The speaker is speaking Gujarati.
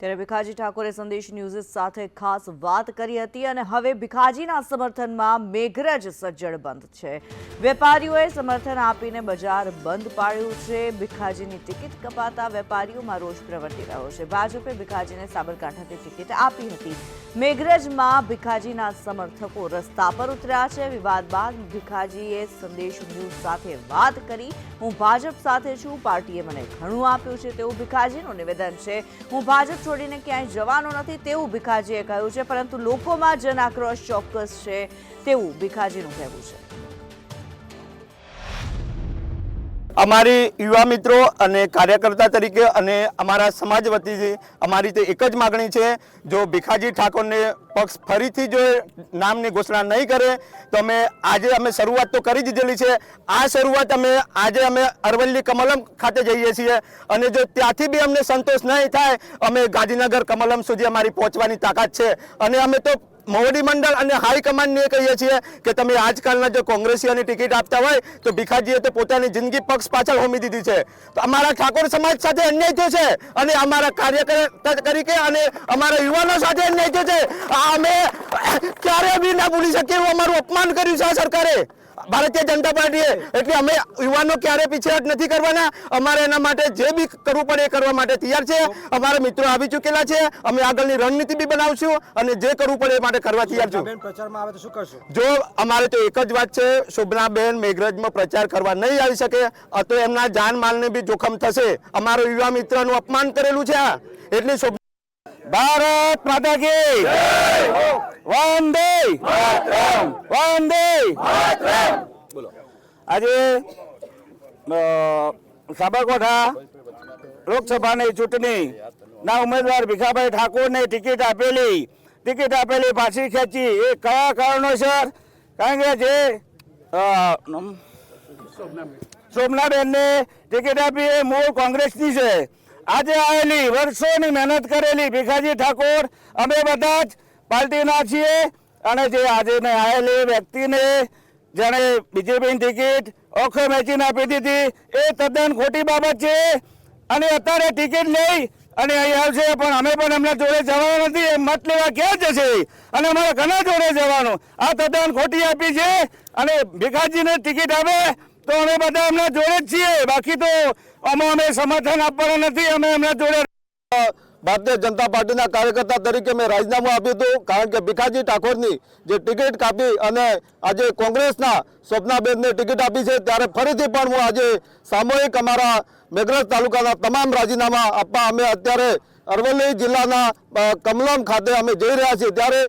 ત્યારે ભીખાજી ઠાકોરે સંદેશ ન્યૂઝ સાથે ખાસ વાત કરી હતી અને હવે ભીખાજીના સમર્થનમાં મેઘરજ સજ્જડ બંધ છે. વેપારીઓએ સમર્થન આપીને બજાર બંધ પાડ્યું છે. ભીખાજીની ટિકિટ કપાતા વેપારીઓમાં રોષ પ્રવર્તી રહ્યો છે. ભાજપે ભીખાજીને સાબરકાંઠાથી ટિકિટ આપી હતી. મેઘરજમાં ભીખાજીના સમર્થકો રસ્તા પર ઉતર્યા છે. વિવાદ બાદ ભીખાજીએ સંદેશ ન્યૂઝ સાથે વાત કરી. હું ભાજપ સાથે છું. પાર્ટીએ મને ઘણું આપ્યું છે. તેવું ભીખાજીનું નિવેદન છે. હું ભાજપ છોડીને ક્યાંય જવાનો નથી તેવું ભીખાજીએ કહ્યું છે, પરંતુ લોકોમાં જન આક્રોશ ચોક્કસ છે તેવું ભીખાજીનું કહેવું છે. અમારી યુવા મિત્રો અને કાર્યકર્તા તરીકે અને અમારા સમાજ વતીથી અમારી તો એક જ માગણી છે, જો ભીખાજી ઠાકોરને પક્ષ ફરીથી જો નામની ઘોષણા નહીં કરે, તો અમે આજે અમે શરૂઆત તો કરી દીધેલી છે. આ શરૂઆત અમે આજે અમે અરવલ્લી કમલમ ખાતે જઈએ છીએ અને જો ત્યાંથી બી અમને સંતોષ નહીં થાય, અમે ગાંધીનગર કમલમ સુધી અમારી પહોંચવાની તાકાત છે. અને અમે તો મોવડી મંડળ અને હાઈકમાન્ડને એ કહીએ છીએ કે તમે આજકાલના જો કોંગ્રેસીઓની ટિકિટ આપતા હોય, તો ભીખાજીએ તો પોતાની જિંદગી પક્ષ પાછળ હોમી દીધી છે. તો અમારા ઠાકોર સમાજ સાથે અન્યાય થયો છે અને અમારા કાર્યકર્તા તરીકે અને અમારા યુવાનો સાથે અન્યાય થયો છે. અમે ક્યારે બી ના ભૂલી શકીએ એવું અમારું અપમાન કર્યું છે આ સરકારે. ભારતીય જનતા પાર્ટીએ. એટલે અમે યુવાનો ક્યારે પીછેહટ નથી કરવાના? અમારે એના માટે જે બી કરવું પડે એ કરવા માટે તૈયાર છે. અમારા મિત્રો આવી ચૂકેલા છે. અમે આગળની રણનીતિ બી બનાવશું અને જે કરવું પડે એ માટે કરવા તૈયાર છું. પ્રચારમાં આવે તો શું કરશો? જો અમારે તો એક જ વાત છે શોભનાબેન મેઘરજમાં પ્રચાર કરવા નહીં આવી શકે. તો એમના જાન માલને બી જોખમ થશે. અમારો યુવા મિત્રનું અપમાન કરેલું છે એટલે ભારત માતા કી વંદે વંદે આજે સાબરકોઠા લોકસભાની ચૂંટણી ના ઉમેદવાર ભીખાભાઈ ઠાકોરને ટિકિટ આપેલી. ટિકિટ આપેલી પાછી ખેંચી. એ કયા કારણોસર કારણ કે જે સોમનાબેનને ટિકિટ આપી એ મૂળ કોંગ્રેસની છે. આજે આવેલી વર્ષોની મહેનત કરેલી ભીખાજી ઠાકોર. અમે બધા જ પાર્ટીના છીએ અને જે આજે મેં આવેલી વ્યક્તિને જેણે બીજેપીની ટિકિટ ઓખો મેચીને આપી દીધી, એ તદ્દન ખોટી બાબત છે. અને અત્યારે ટિકિટ લઈ અને અહીં આવશે, પણ અમે પણ એમના જોડે જવાના નથી, એમ મત લેવા ક્યાં જશે? અને અમારે ઘણા જોડે જવાનું? આ તદ્દન ખોટી આપી છે. અને ભીખાજીને ટિકિટ આપે, તો અમે બધા એમના જોડે જ છીએ. બાકી તો અમે અમે સમર્થન આપવાના નથી, અમે એમના જોડે ભારતીય જનતા પાર્ટીના કાર્યકર્તા તરીકે મેં રાજીનામું આપ્યું હતું, કારણ કે ભીખાજી ઠાકોરની જે ટિકિટ કાપી અને આજે કોંગ્રેસના સ્વપ્નાબેનને ટિકિટ આપી છે, ત્યારે ફરીથી પણ હું આજે સામૂહિક અમારા મેઘરજ તાલુકાના તમામ રાજીનામા આપવા અમે અત્યારે અરવલ્લી જિલ્લાના કમલમ ખાતે અમે જઈ રહ્યા છીએ. ત્યારે